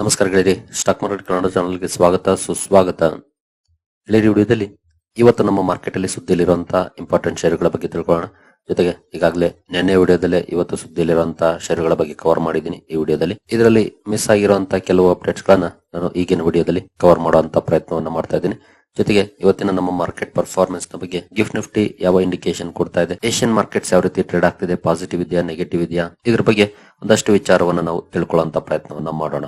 ನಮಸ್ಕಾರ stock market Kannada ಚಾನಲ್ಗೆ ಸ್ವಾಗತ, ಸುಸ್ವಾಗತ. ಗೆಳೆಯರಿ ವಿಡಿಯೋದಲ್ಲಿ ಇವತ್ತು ನಮ್ಮ ಮಾರ್ಕೆಟ್ ಅಲ್ಲಿ ಸುದ್ದಿಯಲ್ಲಿರುವಂತಹ ಇಂಪಾರ್ಟೆಂಟ್ ಶೇರುಗಳ ಬಗ್ಗೆ ತಿಳ್ಕೊಳ್ಳೋಣ. ಜೊತೆಗೆ ಈಗಾಗಲೇ ನಿನ್ನೆ ವಿಡಿಯೋದಲ್ಲಿ ಇವತ್ತು ಸುದ್ದಿಯಲ್ಲಿರುವಂತಹ ಶೇರುಗಳ ಬಗ್ಗೆ ಕವರ್ ಮಾಡಿದ್ದೀನಿ ಈ ವಿಡಿಯೋದಲ್ಲಿ. ಇದರಲ್ಲಿ ಮಿಸ್ ಆಗಿರುವಂತಹ ಕೆಲವು ಅಪ್ಡೇಟ್ಸ್ ಗಳನ್ನ ನಾನು ಈಗಿನ ವಿಡಿಯೋದಲ್ಲಿ ಕವರ್ ಮಾಡುವಂತ ಪ್ರಯತ್ನವನ್ನ ಮಾಡ್ತಾ ಇದ್ದೀನಿ. ಜೊತೆಗೆ ಇವತ್ತಿನ ನಮ್ಮ ಮಾರ್ಕೆಟ್ ಪರ್ಫಾರ್ಮೆನ್ಸ್ನ ಬಗ್ಗೆ ಗಿಫ್ಟ್ ನಿಫ್ಟಿ ಯಾವ ಇಂಡಿಕೇಶನ್ ಕೊಡ್ತಾ ಇದೆ ಏಷ್ಯನ್ ಮಾರ್ಕೆಟ್ಸ್ ಯಾವ ರೀತಿ ಟ್ರೇಡ್ ಆಗ್ತಿದೆ ಪಾಸಿಟಿವ್ ಇದೆಯಾ ನೆಗೆಟಿವ್ ಇದೆಯಾ, ಇದ್ರ ಬಗ್ಗೆ ಒಂದಷ್ಟು ವಿಚಾರವನ್ನು ನಾವು ತಿಳ್ಕೊಳ್ಳುವಂತ ಪ್ರಯತ್ನವನ್ನ ಮಾಡೋಣ.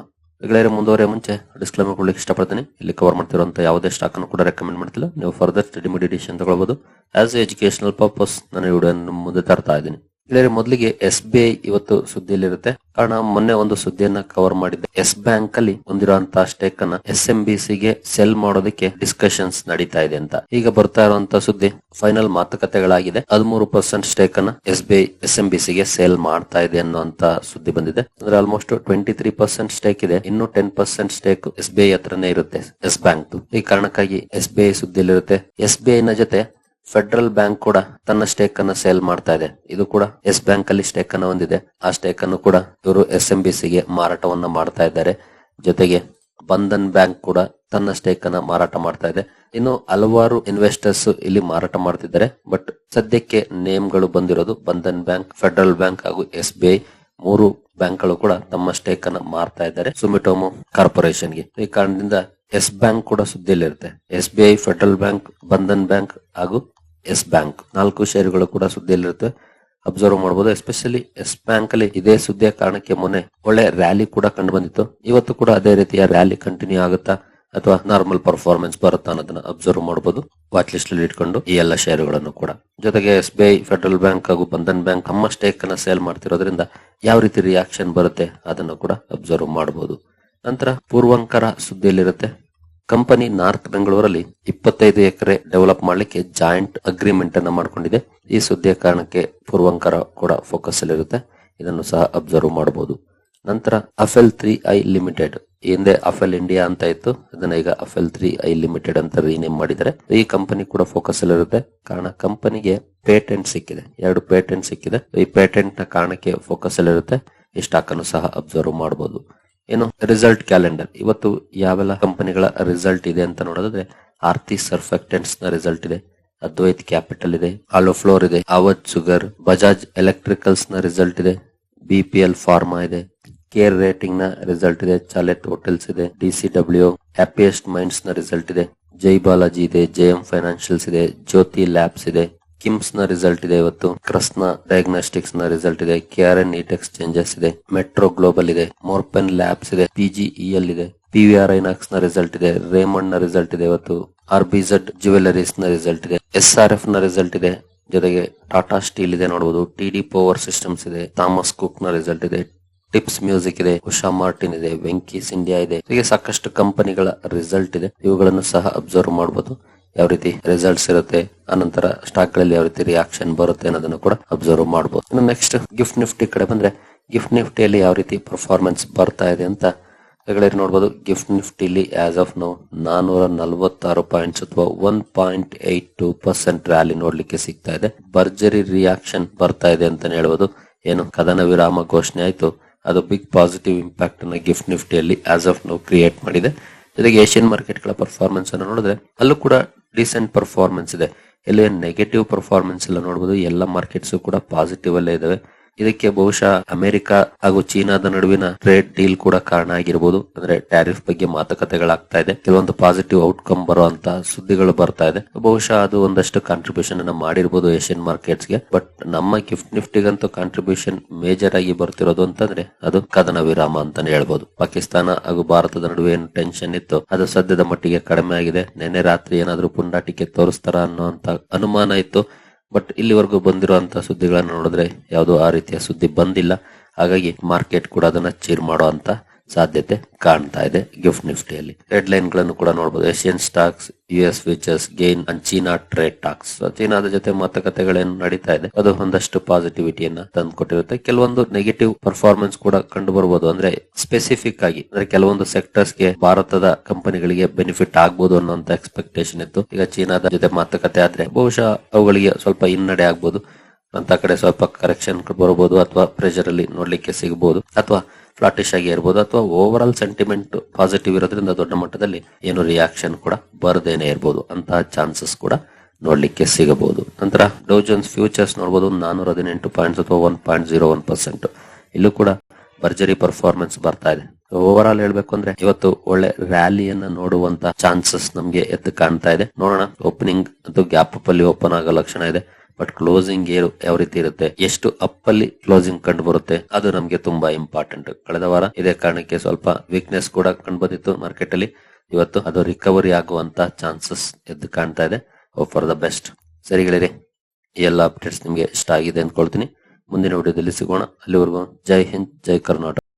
ಗೆಳೆಯರೆ ಮುಂದುವರೆ ಮುಂಚೆ ಡಿಸ್ಕ್ಲೇಮರ್ ಕೊಡ್ಲಿಕ್ಕೆ ಇಷ್ಟಪಡ್ತೀನಿ. ಇಲ್ಲಿ ಕವರ್ ಮಾಡ್ತಿರುವಂತ ಯಾವುದೇ ಸ್ಟಾಕ್ ಅನ್ನು ಕೂಡ ರೆಕಮೆಂಡ್ ಮಾಡ್ತಿಲ್ಲ. ನೀವು ಫರ್ದರ್ ಸ್ಟಡಿ ಮೆಡಿಟೇಷನ್ ತಗೊಳ್ಬಹುದು ಆಸ್ ಎಜುಕೇಶನಲ್ ಪರ್ಪಸ್ ನಾನು ವಿಡಿಯೋ ಮುಂದೆ ತರ್ತಾ ಇದ್ದೀನಿ. ಗೆಳೆಯರೆ ಮೊದಲಿಗೆ ಎಸ್ ಬಿ ಐ ಇವತ್ತು ಸುದ್ದಿಯಲ್ಲಿರುತ್ತೆ. ಕಾರಣ ಮೊನ್ನೆ ಒಂದು ಸುದ್ದಿಯನ್ನ ಕವರ್ ಮಾಡಿದ್ದೆ. ಎಸ್ ಬ್ಯಾಂಕ್ ಅಲ್ಲಿ ಹೊಂದಿರುವಂತಹ ಸ್ಟೇಕ್ ಅನ್ನ ಎಸ್ ಎಂ ಬಿ ಗೆ ಸೆಲ್ ಮಾಡೋದಕ್ಕೆ ಡಿಸ್ಕಷನ್ಸ್ ನಡೀತಾ ಇದೆ ಅಂತ. ಈಗ ಬರ್ತಾ ಇರುವಂತ ಸುದ್ದಿ ಫೈನಲ್ ಮಾತುಕತೆಗಳಾಗಿದೆ. ಹದಿಮೂರು ಪರ್ಸೆಂಟ್ ಸ್ಟೇಕ್ ಅನ್ನ S B I S M B ಗೆ ಸೇಲ್ ಮಾಡ್ತಾ ಇದೆ ಅನ್ನುವಂತ ಸುದ್ದಿ ಬಂದಿದೆ. ಅಂದ್ರೆ almost twenty three percent stake ಇದೆ. ಇನ್ನು ten percent stake S B I ಹತ್ರನೇ ಇರುತ್ತೆ. ಎಸ್ ಬ್ಯಾಂಕ್ ಈ ಕಾರಣಕ್ಕಾಗಿ ಎಸ್ ಬಿ ಐ ಸುದ್ದಿಯಲ್ಲಿರುತ್ತೆ. ಎಸ್ ಬಿ ಐ ನ ಜೊತೆ ಫೆಡರಲ್ ಬ್ಯಾಂಕ್ ಕೂಡ ತನ್ನ ಸ್ಟೇಕ್ ಅನ್ನ ಸೇಲ್ ಮಾಡ್ತಾ ಇದೆ. ಇದು ಕೂಡ ಎಸ್ ಬ್ಯಾಂಕ್ ಅಲ್ಲಿ ಸ್ಟೇಕ್ ಅನ್ನ ಹೊಂದಿದೆ. ಆ ಸ್ಟೇಕ್ ಅನ್ನು ಕೂಡ ಇವರು ಎಸ್ ಎಂ ಬಿ ಗೆ ಮಾರಾಟವನ್ನ ಮಾಡ್ತಾ ಇದ್ದಾರೆ. ಜೊತೆಗೆ ಬಂಧನ್ ಬ್ಯಾಂಕ್ ಕೂಡ ತನ್ನ ಸ್ಟೇಕ್ ಅನ್ನ ಮಾರಾಟ ಮಾಡ್ತಾ ಇದೆ. ಇನ್ನು ಹಲವಾರು ಇನ್ವೆಸ್ಟರ್ಸ್ ಇಲ್ಲಿ ಮಾರಾಟ ಮಾಡ್ತಿದ್ದಾರೆ. ಬಟ್ ಸದ್ಯಕ್ಕೆ ನೇಮ್ಗಳು ಬಂದಿರೋದು ಬಂಧನ್ ಬ್ಯಾಂಕ್, ಫೆಡರಲ್ ಬ್ಯಾಂಕ್ ಹಾಗೂ ಎಸ್ ಬಿ ಐ ಮೂರು ಬ್ಯಾಂಕ್ಗಳು ಕೂಡ ತಮ್ಮ ಸ್ಟೇಕ್ ಅನ್ನ ಮಾರ್ತಾ ಇದ್ದಾರೆ ಸುಮಿಟೋಮೋ ಕಾರ್ಪೊರೇಷನ್ಗೆ ಈ ಕಾರಣದಿಂದ ಎಸ್ ಬ್ಯಾಂಕ್ ಕೂಡ ಸುದ್ದಿಯಲ್ಲಿರುತ್ತೆ S B I, Federal Bank, Bandhan Bank ಹಾಗೂ ಎಸ್ ಬ್ಯಾಂಕ್ ನಾಲ್ಕು ಷೇರುಗಳು ಕೂಡ ಸುದ್ದಿಯಲ್ಲಿರುತ್ತೆ ಅಬ್ಸರ್ವ್ ಮಾಡಬಹುದು ಎಸ್ಪೆಷಲಿ ಎಸ್ ಬ್ಯಾಂಕ್ ಅಲ್ಲಿ ಇದೇ ಸುದ್ದಿಯ ಕಾರಣಕ್ಕೆ ಮೊನ್ನೆ ಒಳ್ಳೆ ರ್ಯಾಲಿ ಕೂಡ ಕಂಡು ಬಂದಿತ್ತು. ಇವತ್ತು ಕೂಡ ಅದೇ ರೀತಿಯ ರ್ಯಾಲಿ ಕಂಟಿನ್ಯೂ ಆಗುತ್ತಾ ಅಥವಾ ನಾರ್ಮಲ್ ಪರ್ಫಾರ್ಮೆನ್ಸ್ ಬರುತ್ತಾ ಅನ್ನೋದನ್ನ ಅಬ್ಸರ್ವ್ ಮಾಡಬಹುದು ವಾಚ್ ಲಿಸ್ಟ್ ಅಲ್ಲಿ ಇಟ್ಕೊಂಡು ಈ ಎಲ್ಲ ಷೇರುಗಳನ್ನು ಕೂಡ. ಜೊತೆಗೆ S B I, Federal Bank ಹಾಗೂ ಬಂಧನ್ ಬ್ಯಾಂಕ್ ತಮ್ಮ ಸ್ಟೇಕ್ ಅನ್ನ ಸೇಲ್ ಮಾಡ್ತಿರೋದ್ರಿಂದ ಯಾವ ರೀತಿ ರಿಯಾಕ್ಷನ್ ಬರುತ್ತೆ ಅದನ್ನು ಕೂಡ ಅಬ್ಸರ್ವ್ ಮಾಡಬಹುದು ನಂತರ ಪೂರ್ವಂಕರ ಸುದ್ದಿಯಲ್ಲಿರುತ್ತೆ. ಕಂಪನಿ ನಾರ್ತ್ ಬೆಂಗಳೂರಲ್ಲಿ ಇಪ್ಪತ್ತೈದು ಎಕರೆ ಡೆವಲಪ್ ಮಾಡಲಿಕ್ಕೆ ಜಾಯಿಂಟ್ ಅಗ್ರಿಮೆಂಟ್ ಅನ್ನ ಮಾಡಿಕೊಂಡಿದೆ. ಈ ಸುದ್ದಿಯ ಕಾರಣಕ್ಕೆ ಪೂರ್ವಂಕರ ಕೂಡ ಫೋಕಸ್ ಅಲ್ಲಿರುತ್ತೆ ಇದನ್ನು ಸಹ ಅಬ್ಸರ್ವ್ ಮಾಡಬಹುದು ನಂತರ ಅಫೆಲ್ ತ್ರೀ ಐ ಲಿಮಿಟೆಡ್ ಹಿಂದೆ ಅಫೆಲ್ ಇಂಡಿಯಾ ಅಂತ ಇತ್ತು. ಇದನ್ನ ಈಗ ಅಫೆಲ್ ತ್ರೀ ಐ ಲಿಮಿಟೆಡ್ ಅಂತ ರೀನೇಮ್ ಮಾಡಿದರೆ ಈ ಕಂಪನಿ ಕೂಡ ಫೋಕಸ್ ಅಲ್ಲಿರುತ್ತೆ ಕಾರಣ ಕಂಪನಿಗೆ ಪೇಟೆಂಟ್ ಸಿಕ್ಕಿದೆ. ಎರಡು ಪೇಟೆಂಟ್ ಸಿಕ್ಕಿದೆ. ಈ ಪೇಟೆಂಟ್ನ ಕಾರಣಕ್ಕೆ ಫೋಕಸ್ ಅಲ್ಲಿರುತ್ತೆ ಈ ಸ್ಟಾಕ್ ಅನ್ನು ಸಹ ಅಬ್ಸರ್ವ್ ಮಾಡಬಹುದು ಏನು ರಿಸಲ್ಟ್ ಕ್ಯಾಲೆಂಡರ್ ಇವತ್ತು ಯಾವೆಲ್ಲ ಕಂಪನಿಗಳ ರಿಸಲ್ಟ್ ಇದೆ ಅಂತ ನೋಡೋದಾದ್ರೆ, ಆರ್ತಿ ಸರ್ಫೆಕ್ಟೆಂಟ್ಸ್ನ ರಿಸಲ್ಟ್ ಇದೆ, ಅದ್ವೈತ್ ಕ್ಯಾಪಿಟಲ್ ಇದೆ ಆಲೋ ಫ್ಲೋರ್ ಇದೆ ಅವಧ್ ಶುಗರ್ ಬಜಾಜ್ ಎಲೆಕ್ಟ್ರಿಕಲ್ಸ್ನ ರಿಸಲ್ಟ್ ಇದೆ ಬಿಪಿಎಲ್ ಫಾರ್ಮಾ ಇದೆ ಕೇರ್ ರೇಟಿಂಗ್ನ ರಿಸಲ್ಟ್ ಇದೆ ಚಾಲೆಟ್ ಹೋಟೆಲ್ಸ್ ಇದೆ ಡಿಸಿಡಬ್ಲ್ಯೂ ಹ್ಯಾಪಿಯೆಸ್ಟ್ ಮೈಂಡ್ಸ್ನ ರಿಸಲ್ಟ್ ಇದೆ ಜೈ ಬಾಲಾಜಿ ಇದೆ ಜೆ ಎಂ ಫೈನಾನ್ಷಿಯಲ್ಸ್ ಇದೆ ಜ್ಯೋತಿ ಲ್ಯಾಬ್ಸ್ ಇದೆ ಕಿಮ್ಸ್ನ ರಿಸಲ್ಟ್ ಇದೆ ಇವತ್ತು. ಕ್ರಸ್ನ ಡಯಾಗ್ನೋಸ್ಟಿಕ್ಸ್ನ ರಿಸಲ್ಟ್ ಇದೆ. ಕೆಆರ್ ಎನ್ ಇಟ್ ಎಕ್ಸ್ಚೇಂಜಸ್ ಇದೆ ಮೆಟ್ರೋ ಗ್ಲೋಬಲ್ ಇದೆ. ಮೋರ್ಪೆನ್ ಲ್ಯಾಬ್ಸ್ ಇದೆ. ಪಿಜಿಇಎಲ್ ಇದೆ. ಪಿವಿಆರ್ ಐನಾಕ್ಸ್ನ ರಿಸಲ್ಟ್ ಇದೆ. ರೇಮಂಡ್ನ ರಿಸಲ್ಟ್ ಇದೆ. ಇವತ್ತು. ಆರ್ಬಿಝಡ್ ಜ್ಯುವೆಲರೀಸ್ನ ರಿಸಲ್ಟ್ ಇದೆ. ಎಸ್ ಆರ್ ಎಫ್ನ ರಿಸಲ್ಟ್ ಇದೆ. ಜೊತೆಗೆ ಟಾಟಾ ಸ್ಟೀಲ್ ಇದೆ ನೋಡಬಹುದು ಟಿಡಿ ಪವರ್ ಸಿಸ್ಟಮ್ಸ್ ಇದೆ. ಥಾಮಸ್ ಕುಕ್ನ ರಿಸಲ್ಟ್ ಇದೆ. ಟಿಪ್ಸ್ ಮ್ಯೂಸಿಕ್ ಇದೆ. ಉಷಾ ಮಾರ್ಟಿನ್ ಇದೆ. ವೆಂಕೀಸ್ ಇಂಡಿಯಾ ಇದೆ. ಹೀಗೆ ಸಾಕಷ್ಟು ಕಂಪನಿಗಳ ರಿಸಲ್ಟ್ ಇದೆ. ಇವುಗಳನ್ನು ಸಹ ಅಬ್ಸರ್ವ್ ಮಾಡಬಹುದು ಯಾವ ರೀತಿ ರಿಸಲ್ಟ್ಸ್ ಇರುತ್ತೆ, ಅನಂತರ ಸ್ಟಾಕ್ಗಳಲ್ಲಿ ಯಾವ ರೀತಿ ರಿಯಾಕ್ಷನ್ ಬರುತ್ತೆ ಅನ್ನೋದನ್ನು ಕೂಡ ಅಬ್ಸರ್ವ್ ಮಾಡಬಹುದು ಇನ್ನು ನೆಕ್ಸ್ಟ್ ಗಿಫ್ಟ್ ನಿಫ್ಟಿ ಕಡೆ ಬಂದ್ರೆ ಗಿಫ್ಟ್ ನಿಫ್ಟಿಯಲ್ಲಿ ಯಾವ ರೀತಿ ಪರ್ಫಾರ್ಮೆನ್ಸ್ ಬರ್ತಾ ಇದೆ ಅಂತ ನೋಡಬಹುದು ಗಿಫ್ಟ್ ನಿಫ್ಟಿಲಿ ಆಸ್ ಆಫ್ ನೋ ನಾನೂರ ನಲವತ್ತಾರು ಪಾಯಿಂಟ್ಸ್ ಅಥವಾ one point eight two percent rally ನೋಡ್ಲಿಕ್ಕೆ ಸಿಗ್ತಾ ಇದೆ. ಭರ್ಜರಿ ರಿಯಾಕ್ಷನ್ ಬರ್ತಾ ಇದೆ ಅಂತಾನೆ ಹೇಳ್ಬೋದು. ಏನು? ಕದನ ವಿರಾಮ ಘೋಷಣೆ ಆಯ್ತು. ಅದು ಬಿಗ್ ಪಾಸಿಟಿವ್ ಇಂಪ್ಯಾಕ್ಟ್ ಅನ್ನ ಗಿಫ್ಟ್ ನಿಫ್ಟಿಯಲ್ಲಿ ಆಸ್ ಆಫ್ ನೋ ಕ್ರಿಯೇಟ್ ಮಾಡಿದೆ. ಜೊತೆಗೆ ಏಷ್ಯನ್ ಮಾರ್ಕೆಟ್ಗಳ ಪರ್ಫಾರ್ಮೆನ್ಸ್ ಅನ್ನು ನೋಡಿದ್ರೆ, ಅಲ್ಲೂ ಕೂಡ ಡಿಸೆಂಟ್ ಪರ್ಫಾರ್ಮೆನ್ಸ್ ಇದೆ. ಇಲ್ಲಿ ನೆಗೆಟಿವ್ ಪರ್ಫಾರ್ಮೆನ್ಸ್ ಎಲ್ಲ ನೋಡಬಹುದು ಎಲ್ಲ ಮಾರ್ಕೆಟ್ಸ್ ಕೂಡ ಪಾಸಿಟಿವ್ ಅಲ್ಲೇ ಇದಾವೆ. ಇದಕ್ಕೆ ಬಹುಶಃ ಅಮೆರಿಕ ಹಾಗೂ ಚೀನಾದ ನಡುವಿನ ಟ್ರೇಡ್ ಡೀಲ್ ಕೂಡ ಕಾರಣ ಆಗಿರಬಹುದು ಅಂದ್ರೆ ಟ್ಯಾರಿಫ್ ಬಗ್ಗೆ ಮಾತುಕತೆಗಳಾಗ್ತಾ ಇದೆ. ಕೆಲವೊಂದು ಪಾಸಿಟಿವ್ ಔಟ್ಕಮ್ ಬರುವಂತ ಸುದ್ದಿಗಳು ಬರ್ತಾ ಇದೆ. ಬಹುಶಃ ಅದು ಒಂದಷ್ಟು ಕಾಂಟ್ರಿಬ್ಯೂಷನ್ ಅನ್ನ ಮಾಡಿರಬಹುದು ಏಷ್ಯನ್ ಮಾರ್ಕೆಟ್ಸ್ಗೆ. ಬಟ್ ನಮ್ಮ ಗಿಫ್ಟ್ ನಿಫ್ಟಿಗಂತೂ ಕಾಂಟ್ರಿಬ್ಯೂಷನ್ ಮೇಜರ್ ಆಗಿ ಬರ್ತಿರೋದು ಅಂತಂದ್ರೆ ಅದು ಕದನ ವಿರಾಮ ಅಂತಾನೆ ಹೇಳ್ಬಹುದು ಪಾಕಿಸ್ತಾನ ಹಾಗೂ ಭಾರತದ ನಡುವೆ ಏನು ಟೆನ್ಷನ್ ಇತ್ತು ಅದು ಸದ್ಯದ ಮಟ್ಟಿಗೆ ಕಡಿಮೆ ಆಗಿದೆ. ನಿನ್ನೆ ರಾತ್ರಿ ಏನಾದ್ರೂ ಪುಂಡಾಟಿಕೆ ತೋರಿಸ್ತಾರ ಅನ್ನೋಂತ ಅನುಮಾನ ಇತ್ತು. ಬಟ್ ಇಲ್ಲಿವರೆಗೂ ಬಂದಿರುವಂತಹ ಸುದ್ದಿಗಳನ್ನು ನೋಡಿದ್ರೆ ಯಾವುದೋ ಆ ರೀತಿಯ ಸುದ್ದಿ ಬಂದಿಲ್ಲ. ಹಾಗಾಗಿ ಮಾರ್ಕೆಟ್ ಕೂಡ ಅದನ್ನ ಚೀರ್ ಮಾಡುವಂತ ಸಾಧ್ಯತೆ ಕಾಣ್ತಾ ಇದೆ. ಗಿಫ್ಟ್ ನಿಫ್ಟಿಯಲ್ಲಿ ಹೆಡ್ ಲೈನ್ಗಳನ್ನು ಕೂಡ ನೋಡಬಹುದು Asian stocks U S futures gain and China trade talks ಚೀನಾದ ಜೊತೆ ಮಾತುಕತೆಗಳೇನು ನಡೀತಾ ಇದೆ? ಅದು ಒಂದಷ್ಟು ಪಾಸಿಟಿವಿಟಿಯನ್ನ ತಂದುಕೊಟ್ಟಿರುತ್ತೆ. ಕೆಲವೊಂದು ನೆಗೆಟಿವ್ ಪರ್ಫಾರ್ಮೆನ್ಸ್ ಕೂಡ ಕಂಡು ಬರಬಹುದು ಅಂದ್ರೆ ಸ್ಪೆಸಿಫಿಕ್ ಆಗಿ, ಅಂದ್ರೆ ಕೆಲವೊಂದು ಸೆಕ್ಟರ್ಸ್ಗೆ ಭಾರತದ ಕಂಪನಿಗಳಿಗೆ ಬೆನಿಫಿಟ್ ಆಗ್ಬೋದು ಅನ್ನೋಂತ ಎಕ್ಸ್ಪೆಕ್ಟೇಷನ್ ಇತ್ತು. ಈಗ ಚೀನಾದ ಜೊತೆ ಮಾತುಕತೆ ಆದ್ರೆ ಬಹುಶಃ ಅವುಗಳಿಗೆ ಸ್ವಲ್ಪ ಹಿನ್ನಡೆ ಆಗ್ಬೋದು. ಅಂತ ಕಡೆ ಸ್ವಲ್ಪ ಕರೆಕ್ಷನ್ ಬರಬಹುದು ಅಥವಾ ಪ್ರೆಷರ್ ಅಲ್ಲಿ ನೋಡ್ಲಿಕ್ಕೆ ಸಿಗಬಹುದು ಅಥವಾ ಫ್ಲಾಟಿಶ್ ಆಗಿ ಇರಬಹುದು ಅಥವಾ ಓವರ್ ಆಲ್ ಸೆಂಟಿಮೆಂಟ್ ಪಾಸಿಟಿವ್ ಇರೋದ್ರಿಂದ ದೊಡ್ಡ ಮಟ್ಟದಲ್ಲಿ ಏನು ರಿಯಾಕ್ಷನ್ ಕೂಡ ಬರದೇನೆ ಇರಬಹುದು ಅಂತಹ ಚಾನ್ಸಸ್ ಕೂಡ ನೋಡ್ಲಿಕ್ಕೆ ಸಿಗಬಹುದು ನಂತರ ಡೋಜನ್ಸ್ ಫ್ಯೂಚರ್ಸ್ ನೋಡಬಹುದು ನಾನೂರ ಹದಿನೆಂಟು ಪಾಯಿಂಟ್ಸ್ ಅಥವಾ one point zero one percent ಇಲ್ಲೂ ಕೂಡ ಭರ್ಜರಿ ಪರ್ಫಾರ್ಮೆನ್ಸ್ ಬರ್ತಾ ಇದೆ. ಓವರ್ ಆಲ್ ಹೇಳ್ಬೇಕು ಅಂದ್ರೆ ಇವತ್ತು ಒಳ್ಳೆ ರ್ಯಾಲಿಯನ್ನ ನೋಡುವಂತ ಚಾನ್ಸಸ್ ನಮ್ಗೆ ಎದ್ದು ಕಾಣ್ತಾ ಇದೆ. ನೋಡೋಣ ಓಪನಿಂಗ್ ಅದು ಗ್ಯಾಪ್ ಅಲ್ಲಿ ಓಪನ್ ಆಗೋ ಲಕ್ಷಣ ಇದೆ. ಬಟ್ ಕ್ಲೋಸಿಂಗ್ ಏನು ಯಾವ ರೀತಿ ಇರುತ್ತೆ? ಎಷ್ಟು ಅಪ್ ಅಲ್ಲಿ ಕ್ಲೋಸಿಂಗ್ ಕಂಡು ಬರುತ್ತೆ? ಅದು ನಮಗೆ ತುಂಬಾ ಇಂಪಾರ್ಟೆಂಟ್ ಕಳೆದ ವಾರ ಇದೇ ಕಾರಣಕ್ಕೆ ಸ್ವಲ್ಪ ವೀಕ್ನೆಸ್ ಕೂಡ ಕಂಡು ಬಂದಿತ್ತು ಮಾರ್ಕೆಟ್ ಅಲ್ಲಿ. ಇವತ್ತು ಅದು ರಿಕವರಿ ಆಗುವಂತ ಚಾನ್ಸಸ್ ಎದ್ದು ಕಾಣ್ತಾ ಇದೆ. ಫಾರ್ ದ ಬೆಸ್ಟ್ ಸರಿ ಗೆಳೆಯರಿ, ಈ ಎಲ್ಲ ಅಪ್ಡೇಟ್ಸ್ ನಿಮ್ಗೆ ಇಷ್ಟ ಆಗಿದೆ ಅಂದ್ಕೊಳ್ತೀನಿ. ಮುಂದಿನ ವಿಡಿಯೋದಲ್ಲಿ ಸಿಗೋಣ. ಅಲ್ಲಿವರೆಗೂ ಜೈ ಹಿಂದ್, ಜೈ ಕರ್ನಾಟಕ.